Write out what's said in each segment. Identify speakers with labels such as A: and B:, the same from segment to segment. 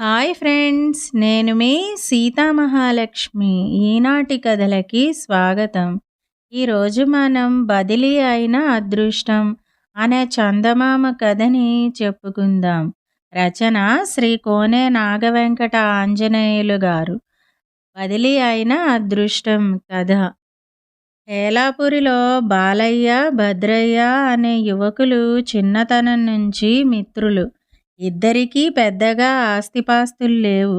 A: Hi friends నేను మీ సీతామహాలక్ష్మి. ఈనాటి కథలకి స్వాగతం. ఈరోజు మనం బదిలీ అయిన అదృష్టం అనే చందమామ కథని చెప్పుకుందాం. రచన శ్రీ కోనే నాగవెంకట ఆంజనేయులు గారు. బదిలీ అయిన అదృష్టం కథ. హేలాపురిలో బాలయ్య భద్రయ్య అనే యువకులు చిన్నతనం నుంచి మిత్రులు. ఇద్దరికీ పెద్దగా ఆస్తిపాస్తులు లేవు.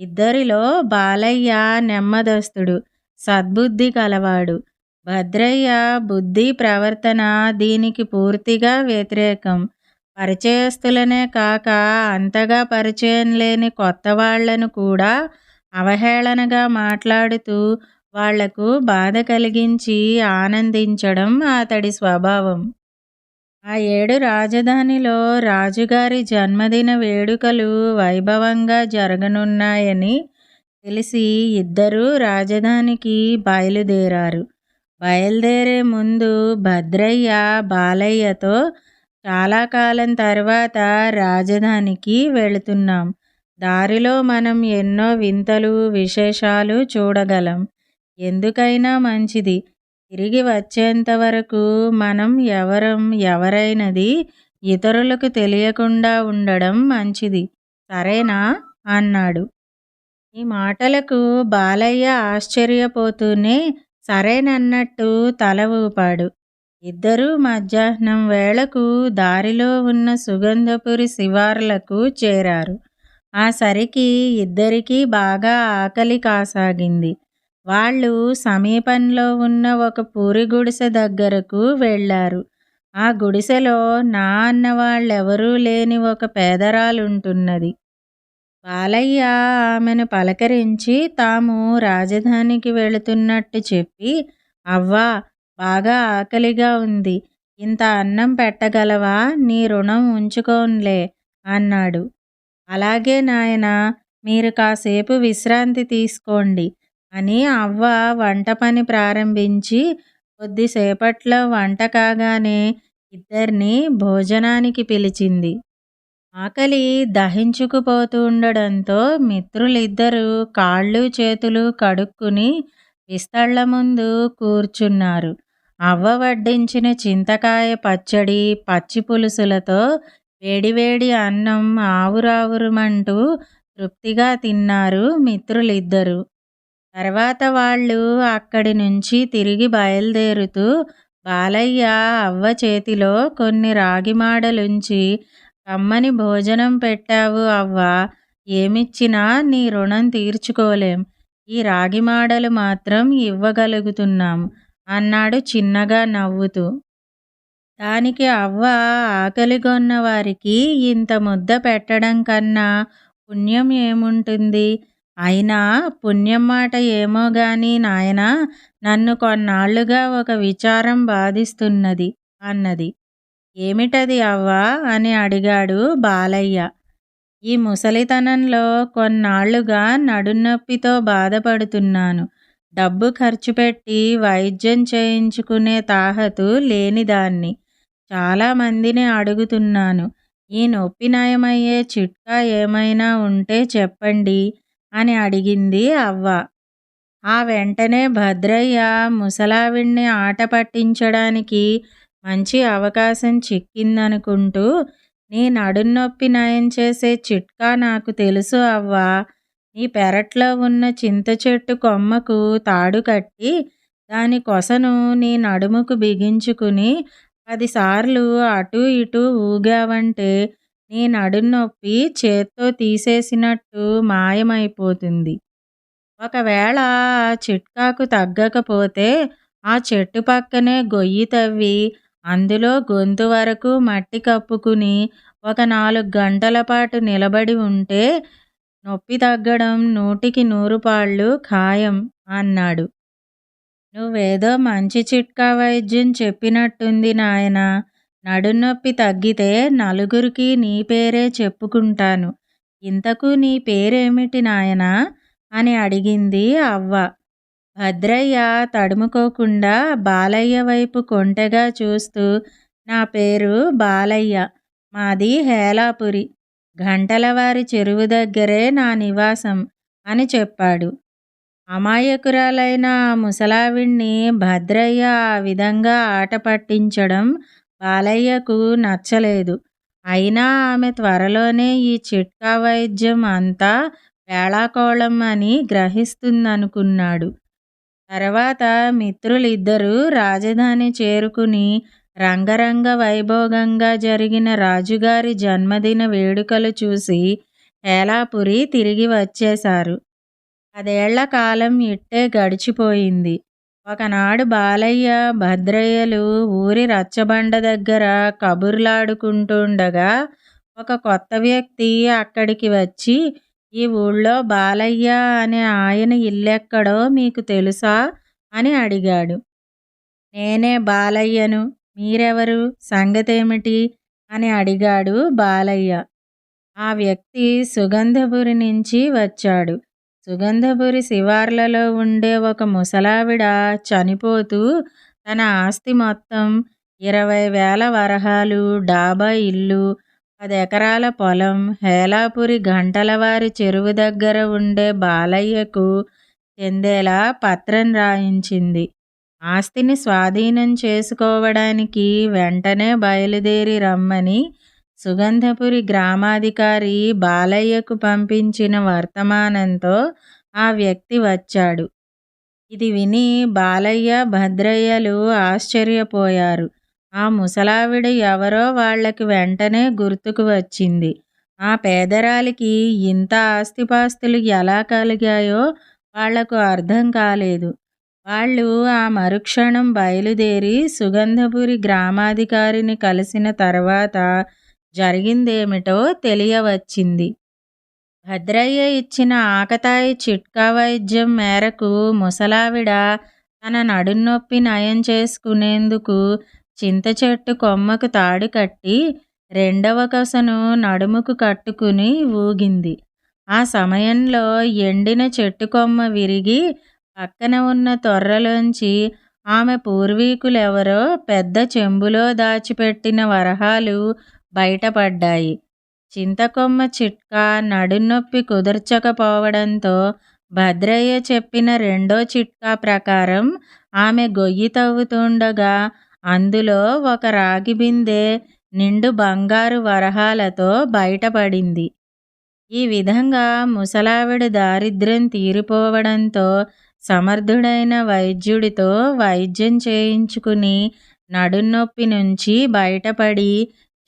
A: ఇద్దరిలో బాలయ్య నెమ్మదస్తుడు సద్బుద్ధి కలవాడు. భద్రయ్య బుద్ధి ప్రవర్తన దీనికి పూర్తిగా వ్యతిరేకం. పరిచయస్తులనే కాక అంతగా పరిచయం లేని కొత్త వాళ్ళను కూడా అవహేళనగా మాట్లాడుతూ వాళ్ళకు బాధ కలిగించి ఆనందించడం అతడి స్వభావం. ఆ ఏడు రాజధానిలో రాజుగారి జన్మదిన వేడుకలు వైభవంగా జరగనున్నాయని తెలిసి ఇద్దరూ రాజధానికి బయలుదేరారు. బయలుదేరే ముందు భద్రయ్య బాలయ్యతో చాలా కాలం తర్వాత రాజధానికి వెళుతున్నాం. దారిలో మనం ఎన్నో వింతలు విశేషాలు చూడగలం. ఎందుకైనా మంచిది. తిరిగి వచ్చేంత వరకు మనం ఎవరం ఎవరైనది ఇతరులకు తెలియకుండా ఉండడం మంచిది. సరేనా? అన్నాడు. ఈ మాటలకు బాలయ్య ఆశ్చర్యపోతూనే సరేనన్నట్టు తల ఊపాడు. ఇద్దరూ మధ్యాహ్నం వేళకు దారిలో ఉన్న సుగంధపురి శివార్లకు చేరారు. ఆ సరికి ఇద్దరికీ బాగా ఆకలి కాసాగింది. వాళ్ళు సమీపంలో ఉన్న ఒక పూరి గుడిసె దగ్గరకు వెళ్ళారు. ఆ గుడిసెలో నా అన్న వాళ్ళెవరూ లేని ఒక పేదరాలుంటున్నది. బాలయ్య ఆమెను పలకరించి తాము రాజధానికి వెళుతున్నట్టు చెప్పి అవ్వా బాగా ఆకలిగా ఉంది. ఇంత అన్నం పెట్టగలవా? నీ రుణం ఉంచుకోన్లే అన్నాడు. అలాగే నాయన మీరు కాసేపు విశ్రాంతి తీసుకోండి. అని అవ్వ వంట పని ప్రారంభించి కొద్దిసేపట్లో వంట కాగానే ఇద్దరిని భోజనానికి పిలిచింది. ఆకలి దహించుకుపోతూ ఉండడంతో మిత్రులిద్దరూ కాళ్ళు చేతులు కడుక్కుని విస్తళ్ళ ముందు కూర్చున్నారు. అవ్వ వడ్డించిన చింతకాయ పచ్చడి పచ్చి పులుసులతో వేడివేడి అన్నం ఆవురావురుమంటూ తృప్తిగా తిన్నారు మిత్రులిద్దరూ. తర్వాత వాళ్ళు అక్కడి నుంచి తిరిగి బయలుదేరుతూ బాలయ్య అవ్వ చేతిలో కొన్ని రాగి మాడలుంచి కమ్మని భోజనం పెట్టావు అవ్వ. ఏమిచ్చినా నీ రుణం తీర్చుకోలేం. ఈ రాగి మాడలు మాత్రం ఇవ్వగలుగుతున్నాం అన్నాడు చిన్నగా నవ్వుతూ. దానికి అవ్వ ఆకలిగొన్న వారికి ఇంత ముద్ద పెట్టడం కన్నా పుణ్యం ఏముంటుంది? అయినా పుణ్యం మాట ఏమో గాని నాయనా నన్ను కొన్నాళ్ళుగా ఒక విచారం బాధిస్తున్నది అన్నది. ఏమిటది అవ్వా? అని అడిగాడు బాలయ్య. ఈ ముసలితనంలో కొన్నాళ్ళుగా నడునొప్పితో బాధపడుతున్నాను. డబ్బు ఖర్చు పెట్టి వైద్యం చేయించుకునే తాహతు లేనిదాన్ని చాలామందిని అడుగుతున్నాను. ఈ నొప్పి నయమయ్యే చిట్కా ఏమైనా ఉంటే చెప్పండి. అని అడిగింది అవ్వ. ఆ వెంటనే భద్రయ్య ముసలావిణ్ణి ఆట పట్టించడానికి మంచి అవకాశం చిక్కిందనుకుంటూ నీ నడున్నొప్పి నయం చేసే చిట్కా నాకు తెలుసు అవ్వా. నీ పెరట్లో ఉన్న చింత చెట్టు కొమ్మకు తాడు కట్టి దాని కొసను నీ నడుముకు బిగించుకుని పదిసార్లు అటూ ఇటూ ఊగావంటే నీ నడునొప్పి చేత్తో తీసేసినట్టు మాయమైపోతుంది. ఒకవేళ ఆ చిట్కాకు తగ్గకపోతే ఆ చెట్టు పక్కనే గొయ్యి తవ్వి అందులో గొంతు వరకు మట్టి కప్పుకుని ఒక నాలుగు గంటల పాటు నిలబడి ఉంటే నొప్పి తగ్గడం నూటికి నూరు పాళ్ళు ఖాయం అన్నాడు. నువ్వేదో మంచి చిట్కా వైద్యం చెప్పినట్టుంది నాయనా. నడునొప్పి తగ్గితే నలుగురికి నీ పేరే చెప్పుకుంటాను. ఇంతకు నీ పేరేమిటి నాయనా? అని అడిగింది అవ్వ. భద్రయ్య తడుముకోకుండా బాలయ్య వైపు కొంటెగా చూస్తూ నా పేరు బాలయ్య. మాది హేలాపురి. గంటలవారి చెరువు దగ్గరే నా నివాసం అని చెప్పాడు. అమాయకురాలైన ముసలావిణ్ణి భద్రయ్య ఆ విధంగా ఆట పట్టించడం బాలయ్యకు నచ్చలేదు. అయినా ఆమె త్వరలోనే ఈ చిట్కా వైద్యం అంతా వేళాకోళం అని గ్రహిస్తుందనుకున్నాడు. తర్వాత మిత్రులిద్దరూ రాజధాని చేరుకుని రంగరంగ వైభోగంగా జరిగిన రాజుగారి జన్మదిన వేడుకలు చూసి హేలాపురి తిరిగి వచ్చేశారు. పదేళ్ళ కాలం ఇట్టే గడిచిపోయింది. ఒకనాడు బాలయ్య భద్రయ్యలు ఊరి రచ్చబండ దగ్గర కబుర్లాడుకుంటుండగా ఒక కొత్త వ్యక్తి అక్కడికి వచ్చి ఈ ఊళ్ళో బాలయ్య అనే ఆయన ఇల్లెక్కడో మీకు తెలుసా? అని అడిగాడు. నేనే బాలయ్యను. మీరెవరు? సంగతేమిటి? అని అడిగాడు బాలయ్య. ఆ వ్యక్తి సుగంధపురి నుంచి వచ్చాడు. సుగంధపురి శివార్లలో ఉండే ఒక ముసలావిడ చనిపోతూ తన ఆస్తి మొత్తం ఇరవై వేల వరహాలు డాబా ఇల్లు పది ఎకరాల పొలం హేలాపురి గంటలవారి చెరువు దగ్గర ఉండే బాలయ్యకు చెందేలా పత్రం రాయించింది. ఆస్తిని స్వాధీనం చేసుకోవడానికి వెంటనే బయలుదేరి రమ్మని సుగంధపురి గ్రామాధికారి బాలయ్యకు పంపించిన వర్తమానంతో ఆ వ్యక్తి వచ్చాడు. ఇది విని బాలయ్య భద్రయ్యలు ఆశ్చర్యపోయారు. ఆ ముసలావిడ ఎవరో వాళ్ళకి వెంటనే గుర్తుకు వచ్చింది. ఆ పేదరాలికి ఇంత ఆస్తిపాస్తులు ఎలా కలిగాయో వాళ్ళకు అర్థం కాలేదు. వాళ్ళు ఆ మరుక్షణం బయలుదేరి సుగంధపురి గ్రామాధికారిని కలిసిన తర్వాత జరిగిందేమిటో తెలియవచ్చింది. భద్రయ్య ఇచ్చిన ఆకతాయి చిట్కా వైద్యం మేరకు ముసలావిడ తన నడున్నొప్పి నయం చేసుకునేందుకు చింత చెట్టు కొమ్మకు తాడు కట్టి రెండవ కసను నడుముకు కట్టుకుని ఊగింది. ఆ సమయంలో ఎండిన చెట్టు కొమ్మ విరిగి పక్కన ఉన్న తొర్రలోంచి ఆమె పూర్వీకులెవరో పెద్ద చెంబులో దాచిపెట్టిన వరహాలు బయటపడ్డాయి. చింతకొమ్మ చిట్కా నడునొప్పి కుదర్చకపోవడంతో భద్రయ్య చెప్పిన రెండో చిట్కా ప్రకారం ఆమె గొయ్యి తవ్వుతుండగా అందులో ఒక రాగి బిందె నిండు బంగారు వరహాలతో బయటపడింది. ఈ విధంగా ముసలావిడ దారిద్ర్యం తీరిపోవడంతో సమర్థుడైన వైద్యుడితో వైద్యం చేయించుకుని నడునొప్పి నుంచి బయటపడి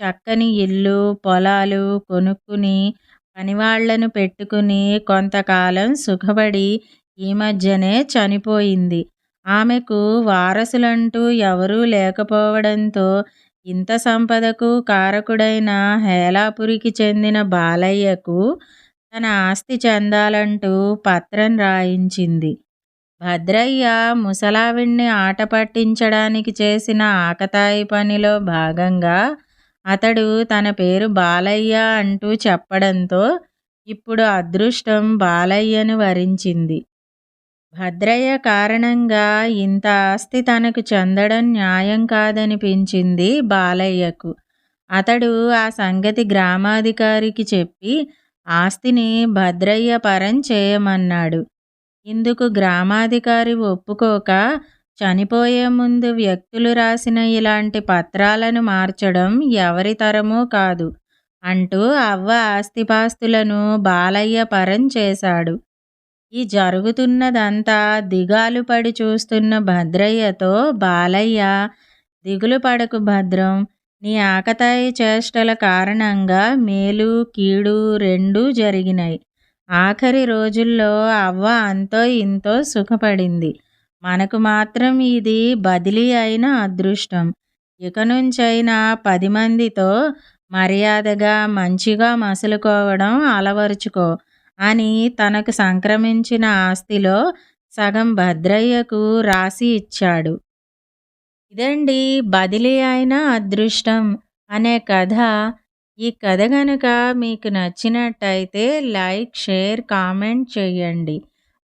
A: చక్కని ఇల్లు పొలాలు కొనుక్కుని పనివాళ్ళను పెట్టుకుని కొంతకాలం సుఖపడి ఈ మధ్యనే చనిపోయింది. ఆమెకు వారసులంటూ ఎవరూ లేకపోవడంతో ఇంత సంపదకు కారకుడైన హేలాపురికి చెందిన బాలయ్యకు తన ఆస్తి చెందాలంటూ పత్రం రాయించింది. భద్రయ్య ముసలావిణ్ణి ఆట పట్టించడానికి చేసిన ఆకతాయి పనిలో భాగంగా అతడు తన పేరు బాలయ్య అంటూ చెప్పడంతో ఇప్పుడు అదృష్టం బాలయ్యను వరించింది. భద్రయ్య కారణంగా ఇంత ఆస్తి తనకు చెందడం న్యాయం కాదనిపించింది బాలయ్యకు. అతడు ఆ సంగతి గ్రామాధికారికి చెప్పి ఆస్తిని భద్రయ్య పరం చేయమన్నాడు. ఇందుకు గ్రామాధికారి ఒప్పుకోక చనిపోయే ముందు వ్యక్తులు రాసిన ఇలాంటి పత్రాలను మార్చడం ఎవరి తరమూ కాదు. అంటూ అవ్వ ఆస్తిపాస్తులను బాలయ్య పరం చేశాడు. ఈ జరుగుతున్నదంతా దిగాలు పడి చూస్తున్న భద్రయ్యతో బాలయ్య దిగులు పడకు భద్రం నీ ఆకతాయి చేష్టల కారణంగా మేలు కీడు రెండూ జరిగినాయి ఆఖరి రోజుల్లో అవ్వ అంతో ఇంతో సుఖపడింది. మనకు మాత్రం ఇది బదిలీ అయిన అదృష్టం. ఇక నుంచైనా పది మందితో మర్యాదగా మంచిగా మసులుకోవడం అలవరుచుకో అని తనకు సంక్రమించిన ఆస్తిలో సగం భద్రయ్యకు రాసి ఇచ్చాడు. ఇదండి బదిలీ అయిన అదృష్టం అనే కథ. ఈ కథ కనుక మీకు నచ్చినట్టయితే లైక్ షేర్ కామెంట్ చేయండి.